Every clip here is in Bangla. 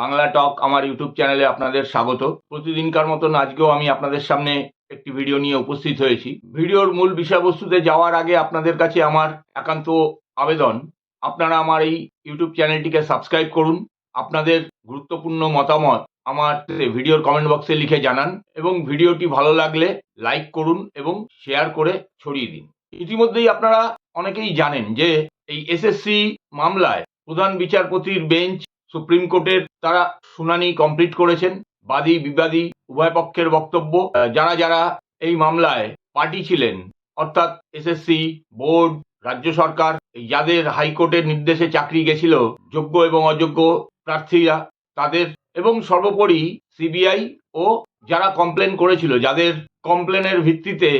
বাংলা টক আমার ইউটিউব চ্যানেলে আপনাদের স্বাগত। প্রতিদিনকার মতন আজকেও আমি আপনাদের সামনে একটি ভিডিও নিয়ে উপস্থিত হয়েছি। ভিডিওর মূল বিষয়বস্তুতে যাওয়ার আগে আপনাদের কাছে আমার একান্ত আবেদন। আপনারা আমার এই ইউটিউব চ্যানেলটিকে সাবস্ক্রাইব করুন। আপনাদের গুরুত্বপূর্ণ মতামত আমার ভিডিওর কমেন্ট বক্সে লিখে জানান এবং ভিডিওটি ভালো লাগলে লাইক করুন এবং শেয়ার করে ছড়িয়ে দিন। ইতিমধ্যেই আপনারা অনেকেই জানেন যে এই এসএসসি মামলায় প্রধান বিচারপতির বেঞ্চ সুপ্রিম কোর্টের তারা শুনানি কমপ্লিট করেছেন। বাদী, বিবাদী, উভয় পক্ষের বক্তব্য। যারা যারা এই মামলায় পার্টি ছিলেন, অর্থাৎ এসএসসি বোর্ড, রাজ্য সরকার যাদের হাইকোর্টের নির্দেশে চাকরি গেছিল, যোগ্য এবং অযোগ্য প্রার্থীরা, তাদের এবং সর্বোপরি সিবিআই ও যারা কমপ্লেন করেছিল, যাদের কমপ্লেনের ভিত্তিতে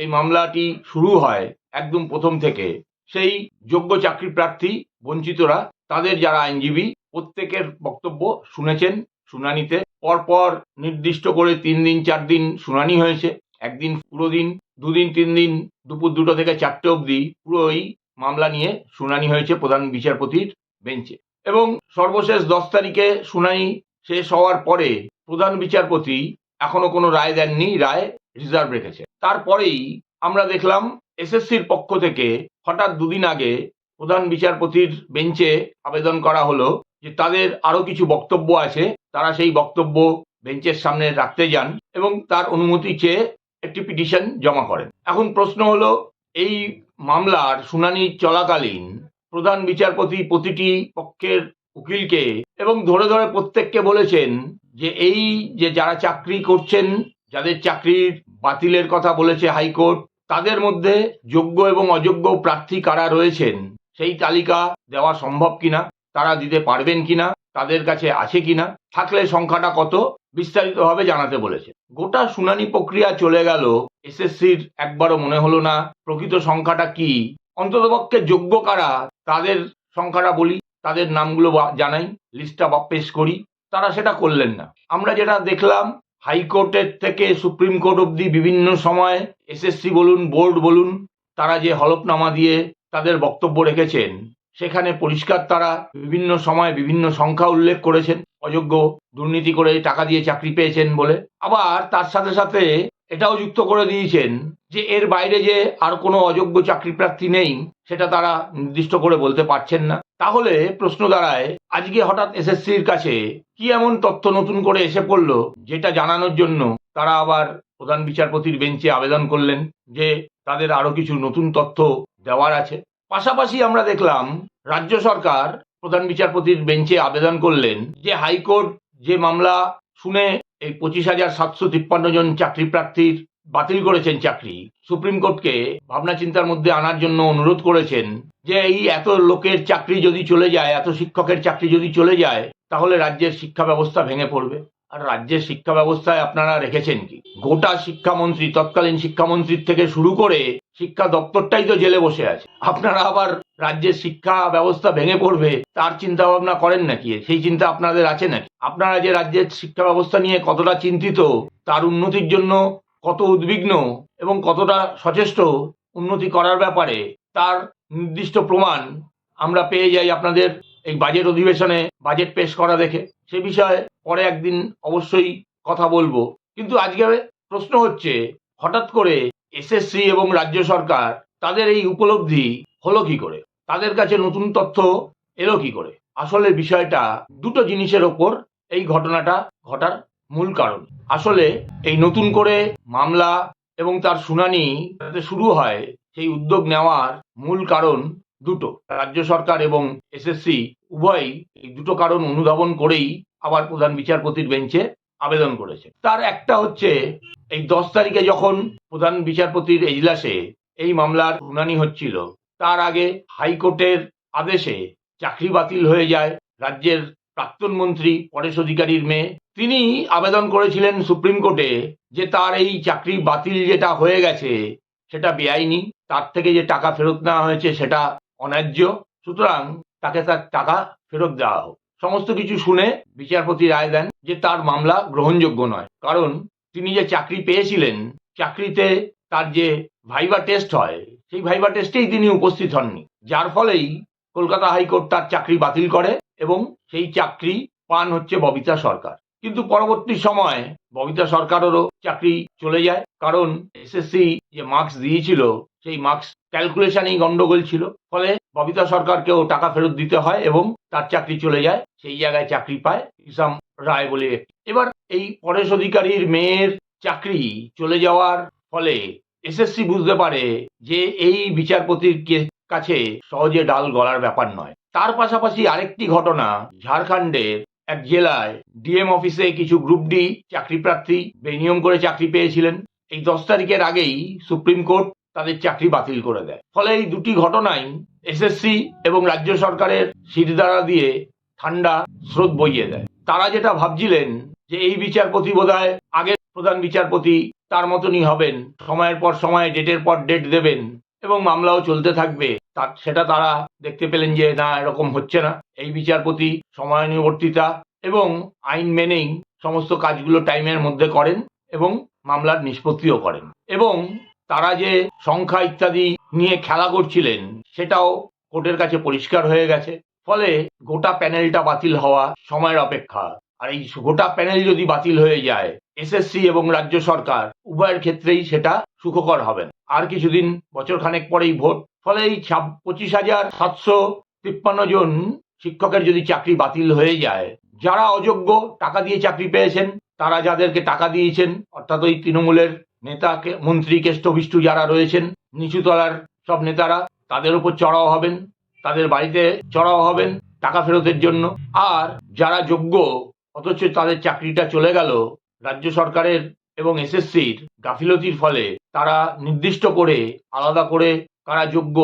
এই মামলাটি শুরু হয় একদম প্রথম থেকে, সেই যোগ্য চাকরি প্রার্থী, বঞ্চিতরা, তাদের যারা আইনজীবী প্রত্যেকের বক্তব্য শুনেছেন, শুনানিতে। পরপর নির্দিষ্ট করে তিন দিন, চার দিন শুনানি হয়েছে। একদিন পুরো দিন, দুদিন, তিন দিন, দুপুর দুটো থেকে চারটে অবধি পুরো এই মামলা নিয়ে শুনানি হয়েছে প্রধান বিচারপতির বেঞ্চে। এবং সর্বশেষ দশ তারিখে শুনানি শেষ হওয়ার পরে প্রধান বিচারপতি এখনও কোনো রায় দেননি, রায় রিজার্ভ রেখেছে। তারপরেই আমরা দেখলাম এসএসসির পক্ষ থেকে হঠাৎ দুদিন আগে প্রধান বিচারপতির বেঞ্চে আবেদন করা হলো যে তাদের আরও কিছু বক্তব্য আছে, তারা সেই বক্তব্য বেঞ্চের সামনে রাখতে যান এবং তার অনুমতি চেয়ে একটি পিটিশন জমা করেন। এখন প্রশ্ন হলো, এই মামলার শুনানি চলাকালীন প্রধান বিচারপতি প্রতিটি পক্ষের উকিলকে এবং ধরে ধরে প্রত্যেককে বলেছেন যে এই যে যারা চাকরি করছেন, যাদের চাকরির বাতিলের কথা বলেছে হাইকোর্ট, তাদের মধ্যে যোগ্য এবং অযোগ্য প্রার্থী কারা রয়েছেন, সেই তালিকা দেওয়া সম্ভব কিনা? তারা দিতে পারবেন কিনা, তাদের কাছে আছে কিনা, থাকলে সংখ্যাটা কত বিস্তারিতভাবে জানাতে বলেছে। গোটা শুনানি প্রক্রিয়া চলে গেল, এসএসসির একবারও মনে হলো না, প্রকৃত সংখ্যাটা কি, অন্ততপক্ষে যোগ্য কারা, তাদের সংখ্যাটা বলি, তাদের নামগুলো জানাই লিস্টটা পেশ করি, তারা সেটা করলেন না। আমরা যেটা দেখলাম, হাইকোর্টের থেকে সুপ্রিম কোর্ট অবধি বিভিন্ন সময় এসএসসি বলুন, বোর্ড বলুন, তারা যে হলফনামা দিয়ে তাদের বক্তব্য রেখেছেন সেখানে পরিষ্কার তারা বিভিন্ন সময় বিভিন্ন সংখ্যা উল্লেখ করেছেন। অযোগ্য দুর্নীতি করে টাকা দিয়ে চাকরি পেয়েছেন বলে। আবার তার সাথে সাথে এটাও যুক্ত করে দিয়েছেন যে এর বাইরে যে আর কোনো অযোগ্য চাকরি প্রার্থী নেই, সেটা তারা নির্দিষ্ট করে বলতে পারছেন না। তাহলে প্রশ্ন দাঁড়ায়, আজকে হঠাৎ এসএসসির কাছে কি এমন তথ্য নতুন করে এসে পড়ল যেটা জানানোর জন্য তারা আবার প্রধান বিচারপতির বেঞ্চে আবেদন করলেন যে তাদের আরও কিছু নতুন তথ্য দেওয়ার আছে। পাশাপাশি আমরা দেখলাম রাজ্য সরকার প্রধান বিচারপতির বেঞ্চে আবেদন করলেন যে হাইকোর্ট যে মামলা শুনে এই পঁচিশ হাজার সাতশো তিপ্পান্ন জন চাকরি প্রার্থীর বাতিল করেছেন চাকরি, সুপ্রিম কোর্টকে ভাবনা চিন্তার মধ্যে আনার জন্য অনুরোধ করেছেন যে এই এত লোকের চাকরি যদি চলে যায়, এত শিক্ষকের চাকরি যদি চলে যায়, তাহলে রাজ্যের শিক্ষা ব্যবস্থা ভেঙে পড়বে। আর রাজ্যের শিক্ষা ব্যবস্থায় আপনারা রেখেছেন কি? গোটা শিক্ষামন্ত্রী, তৎকালীন শিক্ষামন্ত্রীর থেকে শুরু করে শিক্ষা দপ্তরটাই তো জেলে বসে আছে। আপনারা আবার রাজ্যের শিক্ষা ব্যবস্থা ভেঙে পড়বে, তার চিন্তা ভাবনা করেন নাকি? সেই চিন্তা আপনাদের আছে নাকি? আপনারা যে রাজ্যের শিক্ষা ব্যবস্থা নিয়ে কতটা চিন্তিত, তার উন্নতির জন্য কত উদ্বিগ্ন এবং কতটা সচেষ্ট উন্নতি করার ব্যাপারে তার নির্দিষ্ট প্রমাণ আমরা পেয়ে যাই আপনাদের এই বাজেট অধিবেশনে, বাজেট পেশ করা দেখে। সে বিষয়ে পরে একদিন অবশ্যই কথা বলব। কিন্তু আজকে প্রশ্ন হচ্ছে, হঠাৎ করে এসএসসি এবং রাজ্য সরকার তাদের এই উপলব্ধি হলো কি করে? তাদের কাছে নতুন তথ্য এলো কি করে? আসলে বিষয়টা দুটো জিনিসের ওপর এই ঘটনাটা ঘটার মূল কারণ। আসলে এই নতুন করে মামলা এবং তার শুনানি শুরু হয়, সেই উদ্যোগ নেওয়ার মূল কারণ দুটো। রাজ্য সরকার এবং এসএসসি উভয়ই এই দুটো কারণ অনুধাবন করেই আবার প্রধান বিচারপতির বেঞ্চে আবেদন করেছে। তার একটা হচ্ছে, এই দশ তারিখে যখন প্রধান বিচারপতির এজলাসে এই মামলার শুনানি হচ্ছিল, তার আগে হাইকোর্টের আদেশে চাকরি বাতিল হয়ে যায় রাজ্যের প্রাক্তন মন্ত্রী পরেশ অধিকারীর মেয়ে। তিনি আবেদন করেছিলেন সুপ্রিম কোর্টে যে তার এই চাকরি বাতিল যেটা হয়ে গেছে সেটা বেআইনি, তার থেকে যে টাকা ফেরত নেওয়া হয়েছে সেটা অন্যায্য, সুতরাং তাকে তার টাকা ফেরত দেওয়া হোক। সমস্ত কিছু শুনে বিচারপতি রায় দেন যে তার মামলা গ্রহণযোগ্য নয়। কারণ তিনি যে চাকরি পেয়েছিলেন, চাকরিতে তার যে ভাইবা টেস্ট হয়, সেই ভাইবা টেস্টেই তিনি উপস্থিত হননি। যার ফলেই কলকাতা হাইকোর্ট তার চাকরি বাতিল করে এবং সেই চাকরি পান হচ্ছে ববিতা সরকার। কিন্তু পরবর্তী সময় ববিতা সরকারেরও চাকরি চলে যায়। কারণ এসএসসি যে মার্কস দিয়েছিল, সেই মার্কস ক্যালকুলেশনেই গন্ডগোল ছিল। ফলে ববিতা সরকারকেও টাকা ফেরত দিতে হয় এবং তার চাকরি চলে যায়, সেই জায়গায় চাকরি পায় ইসাম রায় বলে এবার এই পরেশ অধিকারীর মেয়ের চাকরি চলে যাওয়ার ফলে এসএসসি বুঝতে পারে যে এই বিচারপতির কাছে সহজে ডাল গলার ব্যাপার নয়। তার পাশাপাশি আরেকটি ঘটনা, ঝাড়খণ্ডের এক জেলায় ডিএম অফিসে কিছু গ্রুপ ডি চাকরি প্রার্থী বেনিয়ম করে চাকরি পেয়েছিলেন। এই দশ তারিখের আগেই সুপ্রিম কোর্ট তাদের চাকরি বাতিল করে দেয়। ফলে এই দুটি ঘটনাই এসএসসি এবং রাজ্য সরকারের শিরদাঁড়া দিয়ে ঠান্ডা স্রোত বইয়ে দেয়। তারা যেটা ভাবছিলেন যে এই বিচারপতি বোধহয় আগের প্রধান বিচারপতি তার মতনই হবেন, সময়ের পর সময়, ডেটের পর ডেট দেবেন এবং মামলাও চলতে থাকবে। তা সেটা তারা দেখতে পেলেন যে না, এরকম হচ্ছে না। এই বিচারপতি সময়ানুবর্তিতা এবং আইন মেনেই সমস্ত কাজগুলো টাইমের মধ্যে করেন। এবং মামলার নিষ্পত্তিও করেন। এবং তারা যে সংখ্যা ইত্যাদি নিয়ে খেলা করছিলেন, সেটাও কোর্টের কাছে পরিষ্কার হয়ে গেছে। ফলে গোটা প্যানেলটা বাতিল হওয়া সময়ের অপেক্ষা। আর এই গোটা প্যানেল যদি বাতিল হয়ে যায় এসএসসি এবং রাজ্য সরকার উভয়ের ক্ষেত্রেই সেটা সুখকর হবে আর কিছুদিন বছর খানেক পরেই ভোট। ফলে এই পঁচিশ হাজার সাতশো তিপ্পান্ন জন শিক্ষকের যদি চাকরি বাতিল হয়ে যায়, যারা অযোগ্য টাকা দিয়ে চাকরি পেয়েছেন তারা যাদেরকে টাকা দিয়েছেন, অর্থাৎ ওই তৃণমূলের নেতাকে মন্ত্রী কেষ্টবিষ্টু যারা রয়েছেন, নিচুতলার সব নেতারা, তাদের উপর চড়াও হবেন, তাদের বাড়িতে চড়াও হবেন টাকা ফেরতের জন্য। আর যারা যোগ্য, অথচ তাদের চাকরিটা চলে গেল রাজ্য সরকারের এবং এসএসসির গাফিলতির ফলে, তারা নির্দিষ্ট করে, আলাদা করে কারা যোগ্য,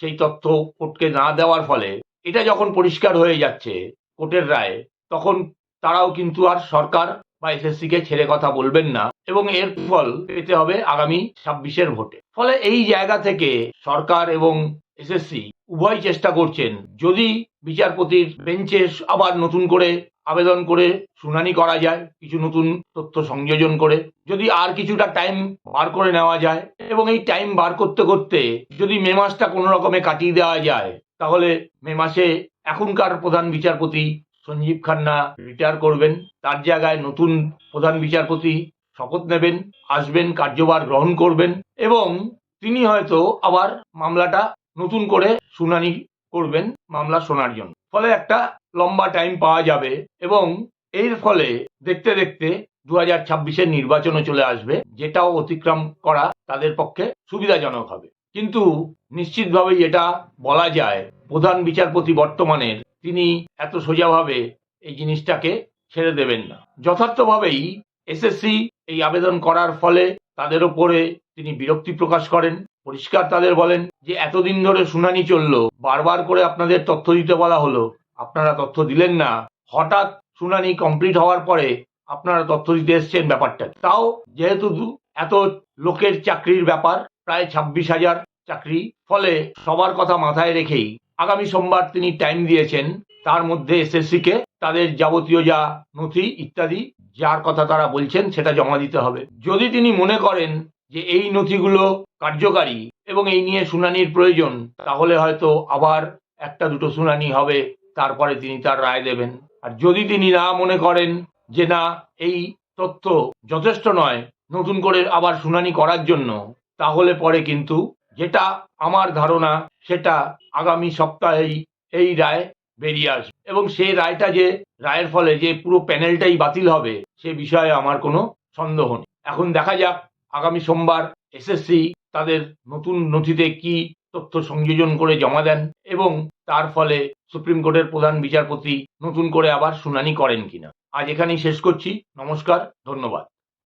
সেই তথ্য কোর্টকে না দেওয়ার ফলে, এটা যখন পরিষ্কার হয়ে যাচ্ছে কোর্টের রায়, তখন তারাও কিন্তু আর সরকার বা এসএসসি কে ছেড়ে কথা বলবেন না এবং এর ফল পেতে হবে আগামী ছাব্বিশের ভোটে। ফলে এই জায়গা থেকে সরকার এবং এসএসসি উভয় চেষ্টা করছেন, যদি বিচারপতির বেঞ্চে আবার নতুন করে আবেদন করে শুনানি করা যায়, কিছু নতুন তথ্য সংযোজন করে, যদি আর কিছুটা টাইম বার করে নেওয়া যায় এবং এই টাইম বার করতে করতে যদি মে মাসটা কোনো রকমে কাটিয়ে দেওয়া যায়, তাহলে মে মাসে এখনকার প্রধান বিচারপতি সঞ্জীব খান্না রিটায়ার করবেন। তার জায়গায় নতুন প্রধান বিচারপতি শপথ নেবেন, আসবেন, কার্যভার গ্রহণ করবেন এবং তিনি হয়তো আবার মামলাটা নতুন করে শুনানি করবেন, মামলা শোনার জন্য। ফলে একটা লম্বা টাইম পাওয়া যাবে এবং এর ফলে দেখতে দেখতে দু হাজার ছাব্বিশের নির্বাচনও চলে আসবে, যেটাও অতিক্রম করা তাদের পক্ষে সুবিধাজনক হবে। কিন্তু নিশ্চিতভাবে এটা বলা যায়, প্রধান বিচারপতি বর্তমানের তিনি এত সোজাভাবে এই জিনিসটাকে ছেড়ে দেবেন না। যথার্থভাবেই এসএসসি এই আবেদন করার ফলে তাদের ওপরে তিনি বিরক্তি প্রকাশ করেন। পরিষ্কার তাদের বলেন যে, এতদিন ধরে শুনানি চলল, বারবার করে আপনাদের তথ্য দিতে বলা হলো। আপনারা তথ্য দিলেন না। হঠাৎ শুনানি কমপ্লিট হওয়ার পরে আপনারা তথ্য দিতে এসছেন ব্যাপারটা। তাও যেহেতু এত লোকের চাকরির ব্যাপার, প্রায় ছাব্বিশ হাজার চাকরি, ফলে সবার কথা মাথায় রেখেই আগামী সোমবার তিনি টাইম দিয়েছেন, তার মধ্যে এসএসসি কে, তাদের যাবতীয় যা নথি ইত্যাদি, যার কথা তারা বলছেন সেটা জমা দিতে হবে। যদি তিনি মনে করেন যে এই নথিগুলো কার্যকারী এবং এই নিয়ে শুনানির প্রয়োজন, তাহলে হয়তো আবার একটা দুটো শুনানি হবে, তারপরে তিনি তার রায় দেবেন। আর যদি তিনি না মনে করেন যে না, এই তথ্য যথেষ্ট নয়, নতুন করে আবার শুনানি করার জন্য, তাহলে পরে কিন্তু যেটা আমার ধারণা, সেটা আগামী সপ্তাহেই এই রায় বেরিয়ে আসবে। এবং সেই রায়টা যে, রায়ের ফলে যে পুরো প্যানেলটাই বাতিল হবে, সে বিষয়ে আমার কোনো সন্দেহ নেই। এখন দেখা যাক, আগামী সোমবার এসএসসি তাদের নতুন নথিতে কি তথ্য সংযোজন করে জমা দেন এবং তার ফলে সুপ্রিম কোর্টের প্রধান বিচারপতি নতুন করে আবার শুনানি করেন কিনা। আজ এখানেই শেষ করছি। নমস্কার, ধন্যবাদ।